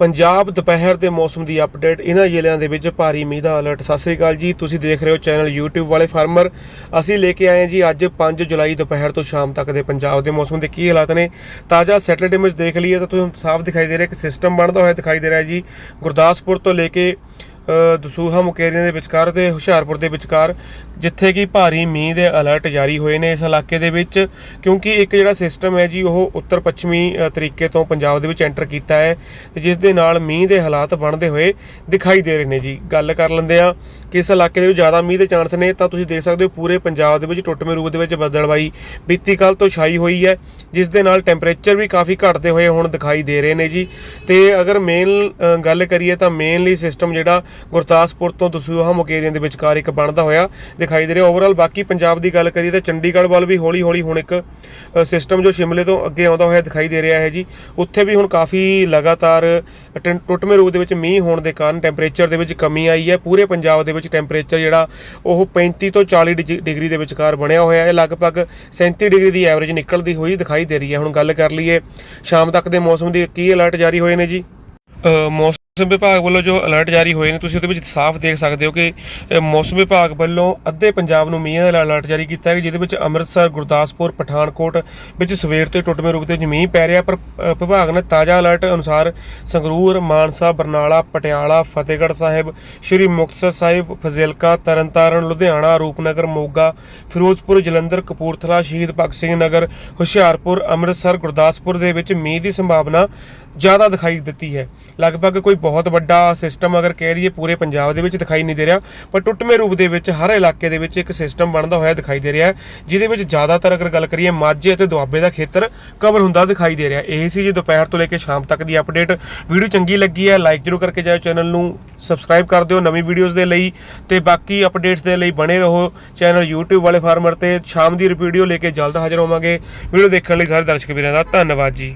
ਪੰਜਾਬ ਦੁਪਹਿਰ ਦੇ ਮੌਸਮ ਦੀ ਅਪਡੇਟ ਇਹਨਾਂ ਜ਼ਿਲ੍ਹਿਆਂ ਦੇ ਵਿੱਚ ਭਾਰੀ ਮੀਂਹ ਦਾ ਅਲਰਟ ਸਤਿ ਸ੍ਰੀ ਅਕਾਲ ਜੀ, ਤੁਸੀਂ ਦੇਖ ਰਹੇ ਹੋ ਚੈਨਲ YouTube ਵਾਲੇ ਫਾਰਮਰ। ਅਸੀਂ ਲੈ ਕੇ ਆਏ ਹਾਂ ਜੀ ਅੱਜ 5 ਜੁਲਾਈ ਦੁਪਹਿਰ ਤੋਂ ਸ਼ਾਮ ਤੱਕ ਦੇ ਪੰਜਾਬ ਦੇ ਮੌਸਮ ਦੇ ਕੀ ਹਾਲਾਤ ਨੇ। ਤਾਜ਼ਾ ਸੈਟੇਲਾਈਟ ਇਮੇਜ ਦੇਖ ਲਈਏ ਤਾਂ ਤੁਹਾਨੂੰ ਸਾਫ਼ ਦਿਖਾਈ ਦੇ ਰਿਹਾ ਕਿ ਸਿਸਟਮ ਬਣਦਾ ਹੋਇਆ ਦਿਖਾਈ ਦੇ ਰਿਹਾ ਜੀ। ਗੁਰਦਾਸਪੁਰ ਤੋਂ ਲੈ ਕੇ ਦਸੂਹਾ ਮੁਕੇਰੀਆਂ ਦੇ ਵਿਚਕਾਰ ਤੇ ਹੁਸ਼ਿਆਰਪੁਰ ਦੇ ਵਿਚਕਾਰ, ਜਿੱਥੇ ਕਿ ਭਾਰੀ ਮੀਂਹ ਦੇ ਅਲਰਟ ਜਾਰੀ ਹੋਏ ਨੇ ਇਸ ਇਲਾਕੇ ਦੇ ਵਿੱਚ, ਕਿਉਂਕਿ ਇੱਕ ਜਿਹੜਾ ਸਿਸਟਮ ਹੈ ਜੀ, ਉਹ ਉੱਤਰ ਪੱਛਮੀ ਤਰੀਕੇ ਤੋਂ ਪੰਜਾਬ ਦੇ ਵਿੱਚ ਐਂਟਰ ਕੀਤਾ ਹੈ ਜਿਸ ਦੇ ਨਾਲ ਮੀਂਹ ਦੇ ਹਾਲਾਤ ਬਣਦੇ ਹੋਏ ਦਿਖਾਈ ਦੇ ਰਹੇ ਨੇ ਜੀ। ਗੱਲ ਕਰ ਲੈਂਦੇ ਆ ਕਿਸ ਇਲਾਕੇ ਦੇ ਵਿੱਚ ਜ਼ਿਆਦਾ ਮੀਂਹ ਦੇ ਚਾਂਸ ਨੇ, ਤਾਂ ਤੁਸੀਂ ਦੇਖ ਸਕਦੇ ਹੋ ਪੂਰੇ ਪੰਜਾਬ ਦੇ ਵਿੱਚ ਟੁੱਟਵੇਂ ਰੂਪ ਦੇ ਵਿੱਚ ਬੱਦਲਵਾਈ ਬੀਤੀ ਕੱਲ ਤੋਂ ਛਾਈ ਹੋਈ ਹੈ, ਜਿਸ ਦੇ ਨਾਲ ਟੈਂਪਰੇਚਰ ਵੀ ਕਾਫੀ ਘਟਦੇ ਹੋਏ ਹੁਣ ਦਿਖਾਈ ਦੇ ਰਹੇ ਨੇ ਜੀ। ਤੇ ਅਗਰ ਮੇਨ ਗੱਲ ਕਰੀਏ ਤਾਂ ਮੇਨਲੀ ਸਿਸਟਮ ਜਿਹੜਾ ਗੁਰਦਾਸਪੁਰ ਤੋਂ ਦਸੂਹਾ ਮੁਕੇਰੀਆਂ ਦੇ ਵਿਚਕਾਰ ਇੱਕ ਬਣਦਾ ਹੋਇਆ ਦਿਖਾਈ ਦੇ ਰਿਹਾ। ਓਵਰਆਲ ਬਾਕੀ ਪੰਜਾਬ ਦੀ ਗੱਲ ਕਰੀਏ ਤਾਂ ਚੰਡੀਗੜ੍ਹ ਵੱਲ ਵੀ ਹੌਲੀ ਹੌਲੀ ਹੁਣ ਇੱਕ ਸਿਸਟਮ ਜੋ ਸ਼ਿਮਲੇ ਤੋਂ ਅੱਗੇ ਆਉਂਦਾ ਹੋਇਆ ਦਿਖਾਈ ਦੇ ਰਿਹਾ ਹੈ ਜੀ। ਉੱਥੇ ਵੀ ਹੁਣ ਕਾਫੀ ਲਗਾਤਾਰ ਟੈਂ- ਟੁੱਟਵੇਂ ਰੂਪ ਦੇ ਵਿੱਚ ਮੀਂਹ ਹੋਣ ਦੇ ਕਾਰਨ ਟੈਂਪਰੇਚਰ ਦੇ ਵਿੱਚ ਕਮੀ ਆਈ ਹੈ। ਪੂਰੇ ਪੰਜਾਬ ਦੇ ਵਿੱਚ ਟੈਂਪਰੇਚਰ ਜਿਹੜਾ ਉਹ 35 ਤੋਂ 40 ਡਿਜ- ਡਿਗਰੀ ਦੇ ਵਿਚਕਾਰ ਬਣਿਆ ਹੋਇਆ ਹੈ। ਲਗਭਗ 37 ਡਿਗਰੀ ਦੀ ਐਵਰੇਜ ਨਿਕਲਦੀ ਹੋਈ ਦਿਖਾਈ ਦੇ ਰਹੀ ਹੈ। ਹੁਣ ਗੱਲ ਕਰ ਲਈਏ ਸ਼ਾਮ ਤੱਕ ਦੇ ਮੌਸਮ ਦੀ ਕੀ ਅਲਰਟ ਜਾਰੀ ਹੋਏ ਨੇ ਜੀ? ਅ, ਮੌਸਮ ਵਿਭਾਗ ਵੱਲੋਂ ਜੋ ਅਲਰਟ ਜਾਰੀ ਹੋਏ ਨੇ, ਤੁਸੀਂ ਉਹਦੇ ਵਿੱਚ ਸਾਫ਼ ਦੇਖ ਸਕਦੇ ਹੋ ਕਿ ਮੌਸਮ ਵਿਭਾਗ ਵੱਲੋਂ ਅੱਧੇ ਪੰਜਾਬ ਨੂੰ ਮੀਂਹ ਦਾ ਅਲਰਟ ਜਾਰੀ ਕੀਤਾ ਹੈ ਜਿਹਦੇ ਵਿੱਚ ਅੰਮ੍ਰਿਤਸਰ, ਗੁਰਦਾਸਪੁਰ, ਪਠਾਨਕੋਟ ਵਿੱਚ ਸਵੇਰ ਤੋਂ ਟੁੱਟਵੇਂ ਰੁਕ ਦੇ ਵਿੱਚ ਮੀਂਹ ਪੈ ਰਿਹਾ ਪਰ ਵਿਭਾਗ ਨੇ ਤਾਜ਼ਾ ਅਲਰਟ ਅਨੁਸਾਰ ਸੰਗਰੂਰ, ਮਾਨਸਾ, ਬਰਨਾਲਾ, ਪਟਿਆਲਾ, ਫਤਿਹਗੜ੍ਹ ਸਾਹਿਬ, ਸ਼੍ਰੀ ਮੁਕਤਸਰ ਸਾਹਿਬ, ਫਜ਼ਿਲਕਾ, ਤਰਨਤਾਰਨ, ਲੁਧਿਆਣਾ, ਰੂਪਨਗਰ, ਮੋਗਾ, ਫਿਰੋਜ਼ਪੁਰ, ਜਲੰਧਰ, ਕਪੂਰਥਲਾ, ਸ਼ਹੀਦ ਭਗਤ ਸਿੰਘ ਨਗਰ, ਹੁਸ਼ਿਆਰਪੁਰ, ਅੰਮ੍ਰਿਤਸਰ, ਗੁਰਦਾਸਪੁਰ ਦੇ ਵਿੱਚ ਮੀਂਹ ਦੀ ਸੰਭਾਵਨਾ ਜ਼ਿਆਦਾ ਦਿਖਾਈ ਦਿੱਤੀ ਹੈ। ਲਗਭਗ ਕੋਈ ਬਹੁਤ ਵੱਡਾ ਸਿਸਟਮ ਅਗਰ ਕਹਿ ਲਈਏ ਪੂਰੇ ਪੰਜਾਬ ਦੇ ਵਿੱਚ ਦਿਖਾਈ ਨਹੀਂ ਦੇ ਰਿਹਾ, ਪਰ ਟੁੱਟਵੇਂ ਰੂਪ ਦੇ ਵਿੱਚ ਹਰ ਇਲਾਕੇ ਦੇ ਵਿੱਚ ਇੱਕ ਸਿਸਟਮ ਬਣਦਾ ਹੋਇਆ ਦਿਖਾਈ ਦੇ ਰਿਹਾ ਜਿਹਦੇ ਵਿੱਚ ਜ਼ਿਆਦਾਤਰ ਅਗਰ ਗੱਲ ਕਰੀਏ ਮਾਝੇ ਅਤੇ ਦੁਆਬੇ ਦਾ ਖੇਤਰ ਕਵਰ ਹੁੰਦਾ ਦਿਖਾਈ ਦੇ ਰਿਹਾ ਇਹ ਸੀ ਜੀ ਦੁਪਹਿਰ ਤੋਂ ਲੈ ਕੇ ਸ਼ਾਮ ਤੱਕ ਦੀ ਅਪਡੇਟ ਵੀਡੀਓ ਚੰਗੀ ਲੱਗੀ ਹੈ ਲਾਈਕ ਜਰੂਰ ਕਰਕੇ ਜਾਓ ਚੈਨਲ ਨੂੰ ਸਬਸਕ੍ਰਾਈਬ ਕਰ ਦਿਓ ਨਵੀਂ ਵੀਡੀਓਜ਼ ਦੇ ਲਈ ਤੇ ਬਾਕੀ ਅਪਡੇਟਸ ਦੇ ਲਈ ਬਣੇ ਰਹੋ ਚੈਨਲ YouTube ਵਾਲੇ ਫਾਰਮਰ ਤੇ। ਸ਼ਾਮ ਦੀ ਵੀਡੀਓ ਲੈ ਕੇ ਜਲਦ ਹਾਜ਼ਰ ਹੋਵਾਂਗੇ। ਵੀਡੀਓ ਦੇਖਣ ਲਈ ਸਾਰੇ ਦਰਸ਼ਕ ਵੀਰਾਂ ਦਾ ਧੰਨਵਾਦ ਜੀ।